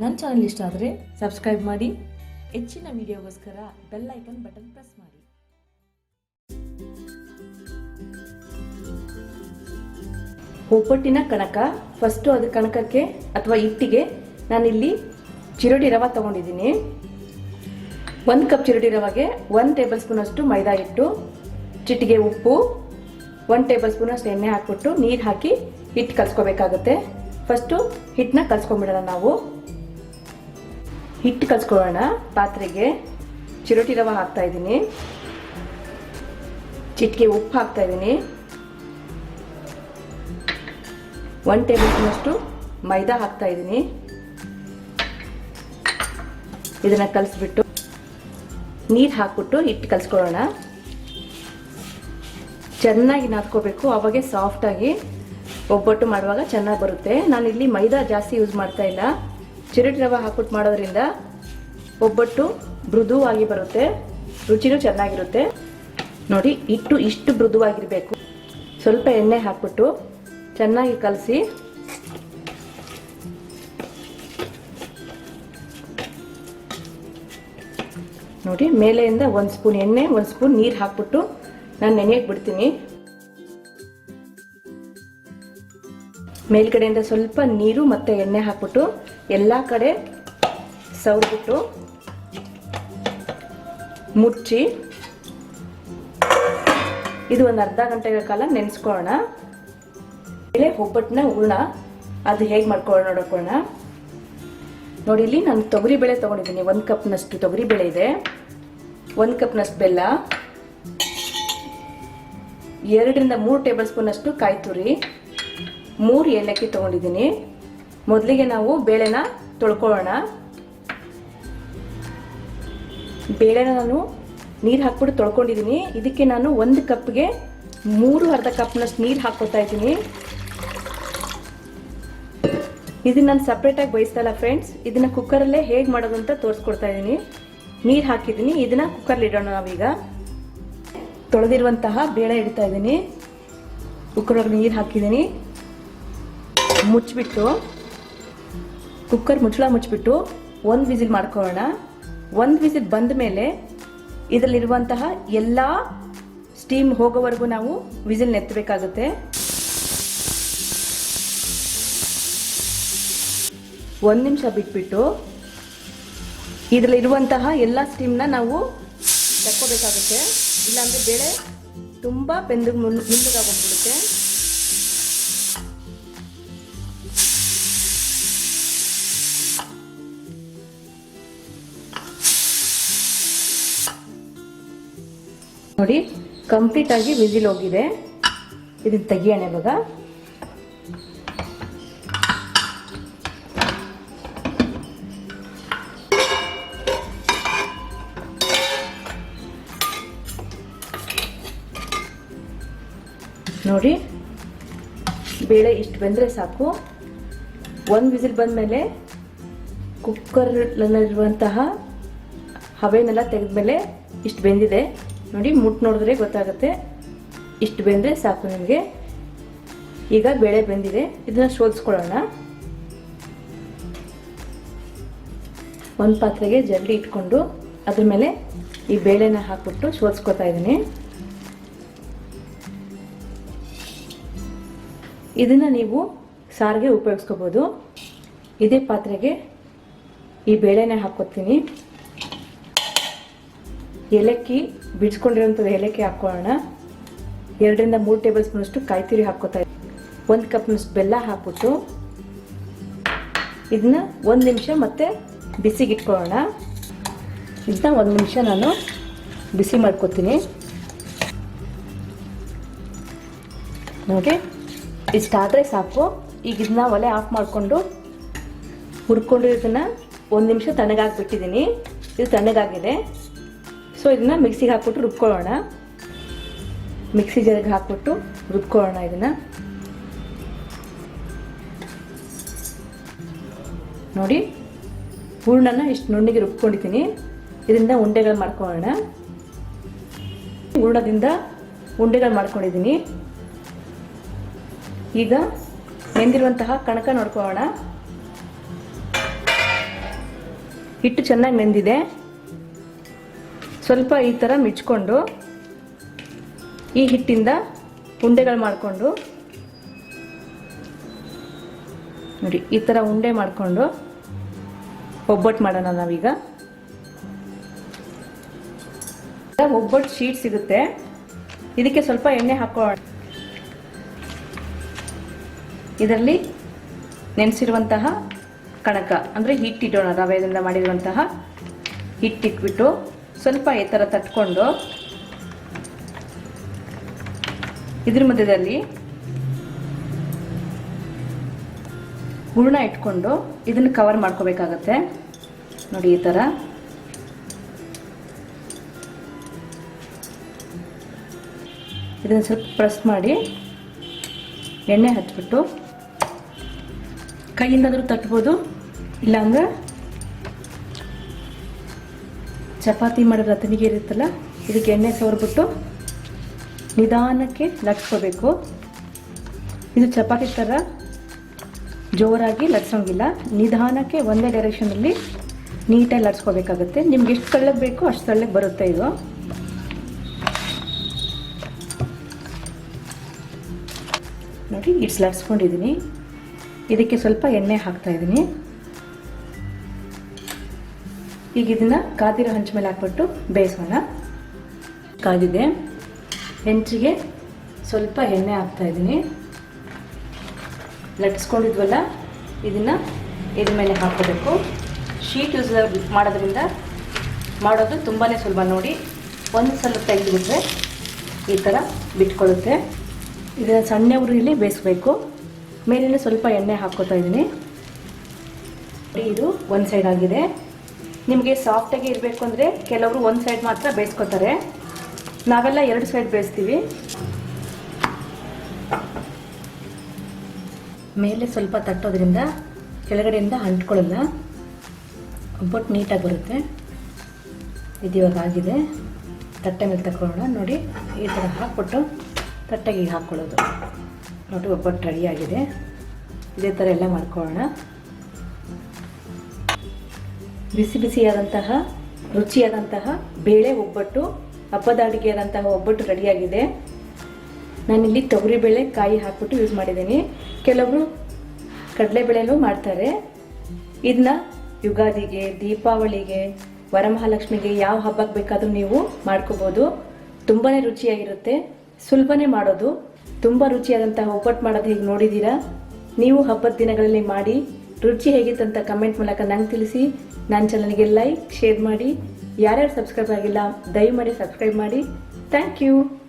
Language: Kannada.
ನನ್ನ ಚಾನಲ್ ಇಷ್ಟ ಆದರೆ ಸಬ್ಸ್ಕ್ರೈಬ್ ಮಾಡಿ. ಹೆಚ್ಚಿನ ವಿಡಿಯೋಗೋಸ್ಕರ ಬೆಲ್ ಐಕನ್ ಬಟನ್ ಪ್ರೆಸ್ ಮಾಡಿ. ಒಬ್ಬಟ್ಟಿನ ಕಣಕ ಫಸ್ಟು ಅದು ಕಣಕಕ್ಕೆ ಅಥವಾ ಹಿಟ್ಟಿಗೆ ನಾನಿಲ್ಲಿ ಚಿರೋಡಿ ರವೆ ತೊಗೊಂಡಿದ್ದೀನಿ. ಒಂದು ಕಪ್ ಚಿರಡಿ ರವೆಗೆ ಒಂದು ಟೇಬಲ್ ಸ್ಪೂನ್ ಅಷ್ಟು ಮೈದಾ ಹಿಟ್ಟು ಚಿಟ್ಟಿಗೆ ಉಪ್ಪು, ಒಂದು ಟೇಬಲ್ ಸ್ಪೂನ್ ಅಷ್ಟು ಎಣ್ಣೆ ಹಾಕ್ಬಿಟ್ಟು ನೀರು ಹಾಕಿ ಹಿಟ್ಟು ಕಲ್ಸ್ಕೋಬೇಕಾಗುತ್ತೆ. ಫಸ್ಟು ಹಿಟ್ಟನ್ನ ಕಲ್ಸ್ಕೊಂಬಿಡೋಣ ನಾವು. ಹಿಟ್ಟು ಕಲ್ಸ್ಕೊಳ್ಳೋಣ ಪಾತ್ರೆಗೆ ಚಿರೋಟಿ ರವೆ ಹಾಕ್ತಾ ಇದ್ದೀನಿ. ಚಿಟಿಕೆ ಉಪ್ಪು ಹಾಕ್ತಾ ಇದ್ದೀನಿ. ಒನ್ ಟೇಬಲ್ ಸ್ಪೂನ್ ಅಷ್ಟು ಮೈದಾ ಹಾಕ್ತಾ ಇದ್ದೀನಿ. ಇದನ್ನ ಕಲಿಸ್ಬಿಟ್ಟು ನೀರು ಹಾಕ್ಬಿಟ್ಟು ಹಿಟ್ಟು ಕಲಿಸ್ಕೊಳ್ಳೋಣ. ಚೆನ್ನಾಗಿ ನಾದ್ಕೋಬೇಕು. ಅವಾಗೆ ಸಾಫ್ಟಾಗಿ ಒಬ್ಬಟ್ಟು ಮಾಡುವಾಗ ಚೆನ್ನಾಗಿ ಬರುತ್ತೆ. ನಾನಿಲ್ಲಿ ಮೈದಾ ಜಾಸ್ತಿ ಯೂಸ್ ಮಾಡ್ತಾ ಇಲ್ಲ. ಚಿರಟಿ ರವೆ ಹಾಕ್ಬಿಟ್ಟು ಮಾಡೋದ್ರಿಂದ ಒಬ್ಬಟ್ಟು ಮೃದುವಾಗಿ ಬರುತ್ತೆ, ರುಚಿನೂ ಚೆನ್ನಾಗಿರುತ್ತೆ. ನೋಡಿ, ಹಿಟ್ಟು ಇಷ್ಟು ಮೃದುವಾಗಿರಬೇಕು. ಸ್ವಲ್ಪ ಎಣ್ಣೆ ಹಾಕ್ಬಿಟ್ಟು ಚೆನ್ನಾಗಿ ಕಲಸಿ. ನೋಡಿ, ಮೇಲೆಯಿಂದ ಒಂದು ಸ್ಪೂನ್ ಎಣ್ಣೆ, ಒಂದು ಸ್ಪೂನ್ ನೀರು ಹಾಕ್ಬಿಟ್ಟು ನಾನು ನೆನೆಯಕ್ಕೆ ಬಿಡ್ತೀನಿ. ಮೇಲ್ಗಡೆಯಿಂದ ಸ್ವಲ್ಪ ನೀರು ಮತ್ತು ಎಣ್ಣೆ ಹಾಕ್ಬಿಟ್ಟು ಎಲ್ಲ ಕಡೆ ಸವರ್ಬಿಟ್ಟು ಮುಚ್ಚಿ ಇದು ಒಂದು ಅರ್ಧ ಗಂಟೆಗಳ ಕಾಲ ನೆನೆಸ್ಕೊಳ್ಳೋಣ. ಮೇಲೆ ಒಬ್ಬಟ್ಟನ್ನ ಹೂರ್ಣ ಅದು ಹೇಗೆ ಮಾಡ್ಕೊಳ್ಳೋಣ ನೋಡ್ಕೊಳ್ಳೋಣ ನೋಡಿ, ಇಲ್ಲಿ ನಾನು ತೊಗರಿ ಬೇಳೆ ತೊಗೊಂಡಿದ್ದೀನಿ. ಒಂದು ಕಪ್ನಷ್ಟು ತೊಗರಿ ಬೇಳೆ ಇದೆ. ಒಂದು ಕಪ್ನಷ್ಟು ಬೆಲ್ಲ. ಎರಡರಿಂದ ಮೂರು ಟೇಬಲ್ ಸ್ಪೂನಷ್ಟು ಕಾಯಿ ತುರಿ ಮೂರು ಏಲಕ್ಕಿ ತೊಗೊಂಡಿದ್ದೀನಿ. ಮೊದಲಿಗೆ ನಾವು ಬೇಳೆನ ತೊಳ್ಕೊಳ್ಳೋಣ. ಬೇಳೆನ ನಾನು ನೀರು ಹಾಕ್ಬಿಟ್ಟು ತೊಳ್ಕೊಂಡಿದ್ದೀನಿ ಇದಕ್ಕೆ ನಾನು ಒಂದು ಕಪ್ಗೆ ಮೂರು ಅರ್ಧ ಕಪ್ನಷ್ಟು ನೀರು ಹಾಕ್ಕೊತಾ ಇದ್ದೀನಿ. ಇದನ್ನ ನಾನು ಸಪ್ರೇಟಾಗಿ ಬೇಯಿಸ್ತಲ್ಲ ಫ್ರೆಂಡ್ಸ್ ಇದನ್ನ ಕುಕ್ಕರಲ್ಲೇ ಹೇಗೆ ಮಾಡೋದು ಅಂತ ತೋರಿಸ್ಕೊಡ್ತಾ ಇದ್ದೀನಿ. ನೀರು ಹಾಕಿದ್ದೀನಿ, ಇದನ್ನ ಕುಕ್ಕರ್ಲಿ ಇಡೋಣ ನಾವೀಗ. ತೊಳೆದಿರುವಂತಹ ಬೇಳೆ ಇಡ್ತಾ ಇದ್ದೀನಿ. ಕುಕ್ಕರ್ ಒಳಗೆ ನೀರು ಹಾಕಿದ್ದೀನಿ. ಮುಚ್ಚಿಬಿಟ್ಟು ಕುಕ್ಕರ್ ಮುಚ್ಚಳ ಮುಚ್ಚಿಬಿಟ್ಟು ಒಂದು ವಿಸಿಲ್ ಮಾಡ್ಕೊಳ್ಳೋಣ. ಒಂದು ವಿಸಿಲ್ ಬಂದ ಮೇಲೆ ಇದರಲ್ಲಿರುವಂತಹ ಎಲ್ಲ ಸ್ಟೀಮ್ ಹೋಗೋವರೆಗೂ ನಾವು ವಿಸಿಲ್ ನೆತ್ತಬೇಕಾಗುತ್ತೆ. ಒಂದು ನಿಮಿಷ ಬಿಟ್ಬಿಟ್ಟು ಇದರಲ್ಲಿರುವಂತಹ ಎಲ್ಲ ಸ್ಟೀಮ್ನ ನಾವು ತಕ್ಕೋಬೇಕಾಗುತ್ತೆ. ಇಲ್ಲಾಂದರೆ ಬೇಳೆ ತುಂಬ ಬೆಂದು ಮುಂದಗಾಗೋಗ್ಬಿಡುತ್ತೆ ನೋಡಿ ಕಂಪ್ಲೀಟ್ ಆಗಿ ವಿಸಿಲ್ ಹೋಗಿದೆ. ಇದನ್ನ ತೆಗಿಯೋಣ ಇವಾಗ. ನೋಡಿ, ಬೇಳೆ ಇಷ್ಟು ಬಂದರೆ ಸಾಕು. ಒಂದು ವಿಸಿಲ್ ಬಂದಮೇಲೆ ಕುಕ್ಕರ್ನಲ್ಲಿರುವಂತಹ ಹವೆನೆಲ್ಲ ತೆಗೆದ್ಮೇಲೆ ಇಷ್ಟು ಬೆಂದಿದೆ. ನೋಡಿ ಮುಟ್ಟು ನೋಡಿದ್ರೆ ಗೊತ್ತಾಗುತ್ತೆ. ಇಷ್ಟು ಬೆಂದರೆ ಸಾಕು ನಿಮಗೆ. ಈಗ ಬೇಳೆ ಬೆಂದಿದೆ. ಇದನ್ನು ಶೋಧಿಸ್ಕೊಳ್ಳೋಣ. ಒಂದು ಪಾತ್ರೆಗೆ ಜರಡಿ ಇಟ್ಕೊಂಡು ಅದ್ರ ಮೇಲೆ ಈ ಬೇಳೆನ ಹಾಕ್ಬಿಟ್ಟು ಶೋಧಿಸ್ಕೊತಾ ಇದ್ದೀನಿ. ಇದನ್ನು ನೀವು ಸಾರಿಗೆ ಉಪಯೋಗಿಸ್ಕೋಬೋದು. ಇದೇ ಪಾತ್ರೆಗೆ ಈ ಬೇಳೆನ ಹಾಕ್ಕೊತೀನಿ ಏಲಕ್ಕಿ ಬಿಡಿಸ್ಕೊಂಡಿರೋಂಥದ್ದು ಏಲಕ್ಕಿ ಹಾಕ್ಕೊಳ್ಳೋಣ. ಎರಡರಿಂದ ಮೂರು ಟೇಬಲ್ ಸ್ಪೂನಷ್ಟು ಕಾಯಿ ತುರಿ ಹಾಕ್ಕೋತಾ ಒಂದು ಕಪ್ನಷ್ಟು ಬೆಲ್ಲ ಹಾಕ್ಬಿಟ್ಟು ಇದನ್ನ ಒಂದು ನಿಮಿಷ ಮತ್ತೆ ಬಿಸಿಗಿಟ್ಕೊಳ್ಳೋಣ. ಇದನ್ನ ಒಂದು ನಿಮಿಷ ನಾನು ಬಿಸಿ ಮಾಡ್ಕೊತೀನಿ. ನೋಡಿ ಇಷ್ಟಾದರೆ ಸಾಕು. ಈಗ ಇದನ್ನ ಒಲೆ ಆಫ್ ಮಾಡಿಕೊಂಡು ಹುರ್ಕೊಂಡಿರೋದನ್ನ ಒಂದು ನಿಮಿಷ ತಣ್ಣಗಾಗ್ಬಿಟ್ಟಿದ್ದೀನಿ ಇದು ತಣ್ಣಗಾಗಿದೆ. ಸೊ ಇದನ್ನ ಮಿಕ್ಸಿಗೆ ಹಾಕ್ಬಿಟ್ಟು ರುಬ್ಕೊಳ್ಳೋಣ. ಮಿಕ್ಸಿ ಜರಿಗೆ ಹಾಕ್ಬಿಟ್ಟು ರುಬ್ಕೊಳ್ಳೋಣ ಇದನ್ನ. ನೋಡಿ, ಹೂರ್ಣನ ಇಷ್ಟು ನುಣ್ಣಿಗೆ ರುಬ್ಕೊಂಡಿದ್ದೀನಿ. ಇದರಿಂದ ಉಂಡೆಗಳು ಮಾಡ್ಕೊಳ್ಳೋಣ. ಹೂರ್ಣದಿಂದ ಉಂಡೆಗಳು ಮಾಡ್ಕೊಂಡಿದ್ದೀನಿ. ಈಗ ಮೆಂದಿರುವಂತಹ ಕಣಕ ನೋಡ್ಕೊಳ್ಳೋಣ. ಹಿಟ್ಟು ಚೆನ್ನಾಗಿ ನೆಂದಿದೆ ಸ್ವಲ್ಪ ಈ ಥರ ಮಿಚ್ಕೊಂಡು ಈ ಹಿಟ್ಟಿಂದ ಉಂಡೆಗಳು ಮಾಡಿಕೊಂಡು, ನೋಡಿ, ಈ ಥರ ಉಂಡೆ ಮಾಡಿಕೊಂಡು ಒಬ್ಬಟ್ಟು ಮಾಡೋಣ ನಾವೀಗ. ಒಬ್ಬಟ್ಟು ಶೀಟ್ ಸಿಗುತ್ತೆ. ಇದಕ್ಕೆ ಸ್ವಲ್ಪ ಎಣ್ಣೆ ಹಾಕೋಣ. ಇದರಲ್ಲಿ ನೆನೆಸಿರುವಂತಹ ಕಣಕ, ಅಂದರೆ ಹಿಟ್ಟಿಡೋಣ ರವೆಯಿಂದ ಮಾಡಿರುವಂತಹ ಹಿಟ್ಟಿಟ್ಬಿಟ್ಟು ಸ್ವಲ್ಪ ಈ ಥರ ತಟ್ಕೊಂಡು ಇದ್ರ ಮಧ್ಯದಲ್ಲಿ ಹೂರ್ಣ ಇಟ್ಕೊಂಡು ಇದನ್ನು ಕವರ್ ಮಾಡ್ಕೋಬೇಕಾಗತ್ತೆ. ನೋಡಿ ಈ ಥರ ಇದನ್ನು ಸ್ವಲ್ಪ ಪ್ರೆಸ್ ಮಾಡಿ ಎಣ್ಣೆ ಹಚ್ಬಿಟ್ಟು ಕೈಯಿಂದಾದರೂ ತಟ್ಬೋದು, ಇಲ್ಲಾಂದ್ರೆ ಚಪಾತಿ ಮಾಡೋ ರತನಿಗೆ ಇರುತ್ತಲ್ಲ, ಇದಕ್ಕೆ ಎಣ್ಣೆ ಸವರ್ಬಿಟ್ಟು ನಿಧಾನಕ್ಕೆ ಲಟ್ಸ್ಕೋಬೇಕು. ಇದು ಚಪಾತಿ ಥರ ಜೋರಾಗಿ ಲಟ್ಸೋಂಗಿಲ್ಲ. ನಿಧಾನಕ್ಕೆ ಒಂದೇ ಡೈರೆಕ್ಷನಲ್ಲಿ ನೀಟಾಗಿ ಲಟ್ಸ್ಕೋಬೇಕಾಗುತ್ತೆ. ನಿಮ್ಗೆ ಎಷ್ಟು ತಳ್ಳಗೆ ಬೇಕೋ ಅಷ್ಟು ತಳ್ಳಗೆ ಬರುತ್ತೆ ಇದು. ನೋಡಿ, ಇಟ್ಸ್ ಲಟ್ಸ್ಕೊಂಡಿದ್ದೀನಿ. ಇದಕ್ಕೆ ಸ್ವಲ್ಪ ಎಣ್ಣೆ ಹಾಕ್ತಾ ಇದ್ದೀನಿ. ಈಗ ಇದನ್ನ ಕಾದಿರೋ ಹಂಚ ಮೇಲೆ ಹಾಕ್ಬಿಟ್ಟು ಬೇಯಿಸೋಣ. ಕಾದಿದೆ ಹೆಂಚಿಗೆ ಸ್ವಲ್ಪ ಎಣ್ಣೆ ಹಾಕ್ತಾ ಇದ್ದೀನಿ. ಲಟ್ಸ್ಕೊಂಡಿದ್ವಲ್ಲ ಇದನ್ನ ಇದ್ರ ಮೇಲೆ ಹಾಕೋಬೇಕು ಶೀಟ್ ಯೂಸ್ ಮಾಡೋದ್ರಿಂದ ಮಾಡೋದು ತುಂಬಾ ಸುಲಭ. ನೋಡಿ, ಒಂದು ಸಲ ತೆಗೆದುಬಿಟ್ರೆ ಈ ಥರ ಬಿಟ್ಕೊಳ್ಳುತ್ತೆ. ಇದನ್ನು ಸಣ್ಣ ಉರಿಯಲ್ಲಿ ಬೇಯಿಸ್ಬೇಕು. ಮೇಲಿನ ಸ್ವಲ್ಪ ಎಣ್ಣೆ ಹಾಕೋತಾ ಇದ್ದೀನಿ. ಇದು ಒಂದು ಸೈಡ್ ಆಗಿದೆ. ನಿಮಗೆ ಸಾಫ್ಟಾಗಿ ಇರಬೇಕು ಅಂದರೆ ಕೆಲವರು ಒಂದು ಸೈಡ್ ಮಾತ್ರ ಬೇಯಿಸ್ಕೊತಾರೆ. ನಾವೆಲ್ಲ ಎರಡು ಸೈಡ್ ಬೇಯಿಸ್ತೀವಿ. ಮೇಲೆ ಸ್ವಲ್ಪ ತಟ್ಟೋದ್ರಿಂದ ಕೆಳಗಡೆಯಿಂದ ಅಂಟ್ಕೊಳ್ಳಲ್ಲ. ಒಬ್ಬಟ್ಟು ನೀಟಾಗಿ ಬರುತ್ತೆ. ಇದು ಇವಾಗ ಆಗಿದೆ. ತಟ್ಟೆ ಮೇಲೆ ತಗೊಳ್ಳೋಣ ನೋಡಿ, ಈ ಥರ ಹಾಕ್ಬಿಟ್ಟು ತಟ್ಟೆಗೆ ಹಾಕ್ಕೊಳ್ಳೋದು. ನೋಡಿ, ಒಬ್ಬಟ್ಟು ರೆಡಿಯಾಗಿದೆ ಇದೇ ಥರ ಎಲ್ಲ ಮಾಡ್ಕೊಳ್ಳೋಣ. ಬಿಸಿ ಬಿಸಿಯಾದಂತಹ, ರುಚಿಯಾದಂತಹ ಬೇಳೆ ಒಬ್ಬಟ್ಟು ಹಬ್ಬದ ಅಡುಗೆಯಾದಂತಹ ಒಬ್ಬಟ್ಟು ರೆಡಿಯಾಗಿದೆ. ನಾನಿಲ್ಲಿ ತೊಗರಿಬೇಳೆ ಕಾಯಿ ಹಾಕ್ಬಿಟ್ಟು ಯೂಸ್ ಮಾಡಿದ್ದೀನಿ. ಕೆಲವರು ಕಡಲೆಬೇಳೆನೂ ಮಾಡ್ತಾರೆ. ಇದನ್ನ ಯುಗಾದಿಗೆ, ದೀಪಾವಳಿಗೆ, ವರಮಹಾಲಕ್ಷ್ಮಿಗೆ ಯಾವ ಹಬ್ಬಕ್ಕೆ ಬೇಕಾದರೂ ನೀವು ಮಾಡ್ಕೋಬೋದು. ತುಂಬಾ ರುಚಿಯಾಗಿರುತ್ತೆ. ಸುಲಭನೇ ಮಾಡೋದು. ತುಂಬ ರುಚಿಯಾದಂತಹ ಒಬ್ಬಟ್ಟು ಮಾಡೋದು ಹೀಗೆ ನೋಡಿದ್ದೀರಾ? ನೀವು ಹಬ್ಬದ ದಿನಗಳಲ್ಲಿ ಮಾಡಿ ರುಚಿ ಹೇಗಿತ್ತಂತ ಕಮೆಂಟ್ ಮೂಲಕ ನಂಗೆ ತಿಳಿಸಿ. ನನ್ನ ಚಾನಲ್ಗೆ ಲೈಕ್ ಶೇರ್ ಮಾಡಿ. ಯಾರ್ಯಾರು ಸಬ್ಸ್ಕ್ರೈಬ್ ಆಗಿಲ್ಲ, ದಯಮಾಡಿ ಸಬ್ಸ್ಕ್ರೈಬ್ ಮಾಡಿ. Thank you